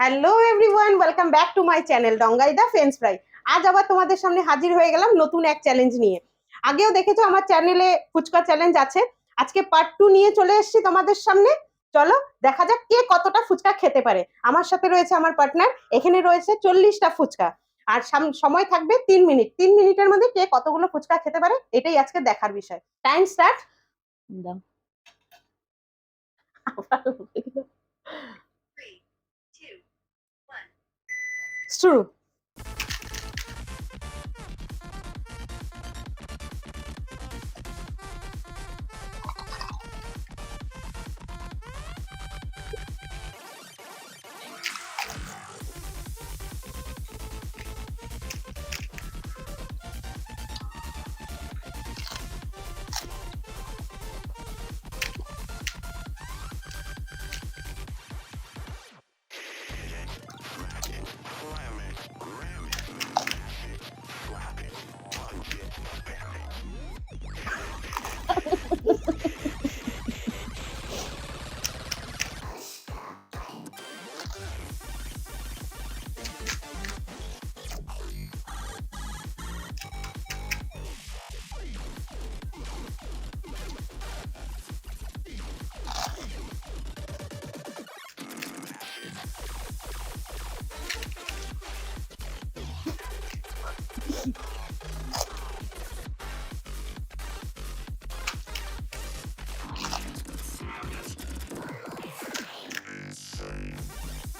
Hello everyone welcome back to my channel ডঙ্গাইদা French fry আজ আবার তোমাদের সামনে হাজির হয়ে গেলাম নতুন এক চ্যালেঞ্জ নিয়ে। আগেও দেখেছ আমার চ্যানেলে ফুচকা চ্যালেঞ্জ আছে। আজকে পার্ট টু নিয়ে চলে এসেছি তোমাদের সামনে। চলো দেখা যাক কে কতটা ফুচকা খেতে পারে। আমার সাথে রয়েছে আমার পার্টনার এখানে রয়েছে চল্লিশটা ফুচকা। আর সাম- সময় থাকবে তিন মিনিট। তিন মিনিটের মধ্যে কে কতগুলো ফুচকা খেতে পারে এটাই আজকে দেখার বিষয়। টাইম স্টার্ট দাও। true.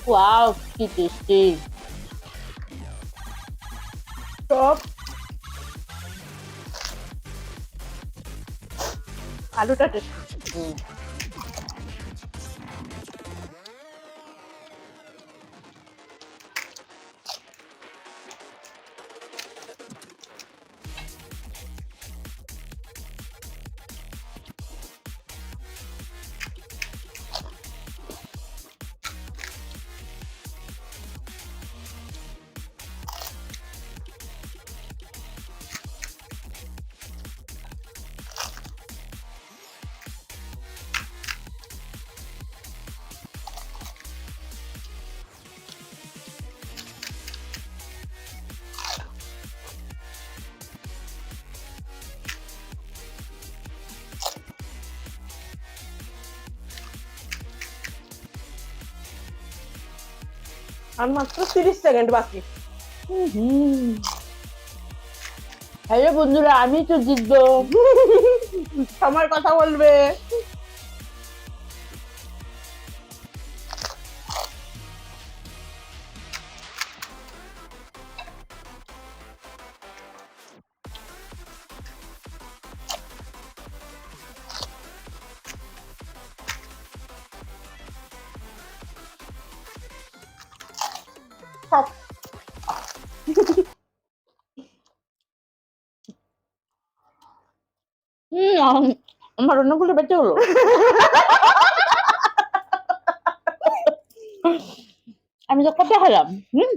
atual que deixei. Top. Alô, de. আর মাত্র তিরিশ সেকেন্ড বাকি। হ্যালো বন্ধুরা আমি তো জিতবো। আমার কথা বলবে। আমার অন্যগুলো বেঁচে হলো। আমি তো কত খেলাম হুম,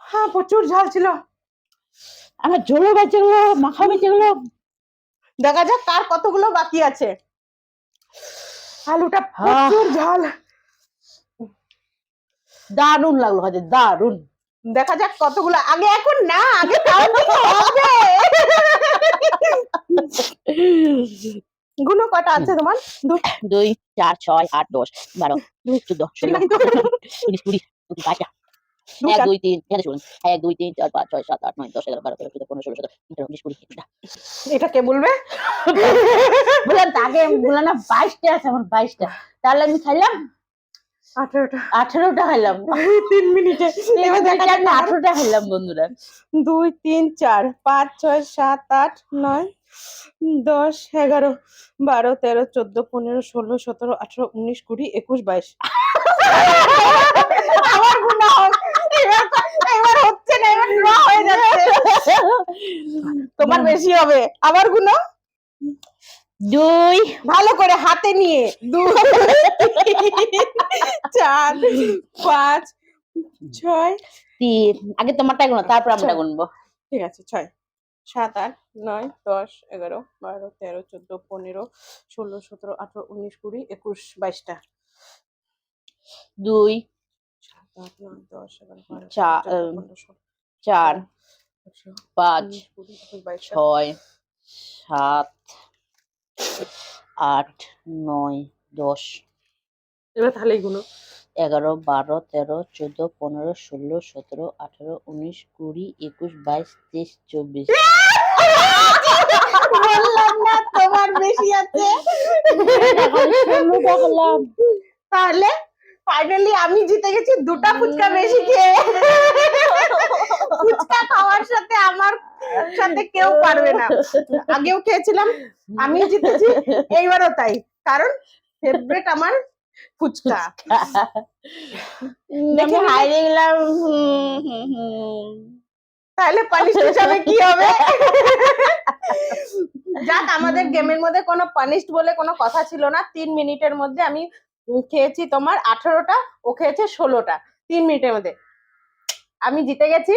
হ্যাঁ প্রচুর ঝাল ছিল। আমার ঝোলও বেঁচে গেলো মাখা বেঁচে গেলো দেখা যাক কার কতগুলো বাকি আছে। আলুটা। প্রচুর ঝাল। দারুণ লাগল হয়তো দারুণ। দেখা যাক কতগুলো। আগে এখন না আগে হবে। গুলো কটা আছে তোমার? দুই চার ছয় আট দশ বারো দুই চোদ্দ ষোলো উনিশ কুড়ি দুই, এক দুই তিন এখানে শুনুন। এক দুই তিন চার পাঁচ ছয় সাত আট নয় দশ এগারো বারো তেরো চোদ্দ পনেরো ষোলো সতেরো আঠারো উনিশ কুড়ি এটা কে বলবে? বললাম তাকে বললাম না বাইশটা আছে আমার বাইশটা। তাহলে আমি খাইলাম আঠারোটা। খাইলাম তিন মিনিটে। এবার দেখা যাক আঠারো আঠেরোটা খাইলাম বন্ধুরা। দুই তিন চার পাঁচ ছয় সাত আট নয় দশ এগারো বারো তেরো চোদ্দ পনেরো ষোলো সতেরো আঠারো উনিশ কুড়ি একুশ বাইশ। আমার গুণা হোক এবার হচ্ছে না এবার ড্র হয়ে যাচ্ছে। তোমার বেশি হবে। আবার গুনো দুই। ভালো করে হাতে নিয়ে। দুই চার পাঁচ ছয়। তিন। আগে তোমারটা গুনো তারপর আমরা গুনবো। ঠিক আছে ছয়। সাত আট নয় দশ এগারো বারো তেরো চোদ্দ পনেরো ষোলো সতেরো আঠারো উনিশ কুড়ি একুশ বাইশটা। দুই। আট নয় দশ এগারো বারো চার পাঁচ কুড়ি, ছয় সাত আট নয় দশ। এবার তাহলে এইগুলো এগারো বারো তেরো চোদ্দ পনেরো ষোলো সতেরো আঠারো উনিশ কুড়ি একুশ বাইশ তেইশ চব্বিশ। বললাম না তোমার বেশি আছে। ষোলো তাহলে ফাইনালি আমি জিতে গেছি দুটা ফুচকা বেশি খেয়ে। ফুচকা খাওয়ার সাথে আমার সাথে কেউ পারবে না। আগেও খেয়েছিলাম আমি জিতেছি এইবারও তাই। কারণ ফেভারিট আমার ফুচকা। দেখে হারিয়ে গেলাম। তাহলে পানিশ হিসাবে কি হবে? যাক আমাদের গেমের মধ্যে কোনো পানিশড বলে কোনো কথা ছিল না। তিন মিনিটের মধ্যে আমি খেয়েছি তোমার আঠারোটা ও খেয়েছে ষোলোটা। তিন মিনিটের মধ্যে। আমি জিতে গেছি।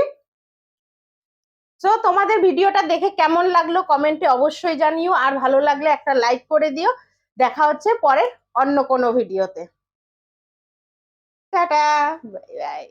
তো তোমাদের ভিডিওটা দেখে কেমন লাগল কমেন্টে অবশ্যই জানিও, আর ভালো লাগলে একটা লাইক করে দিও। দেখা হচ্ছে পরে অন্য কোনো ভিডিওতে। Tata bye bye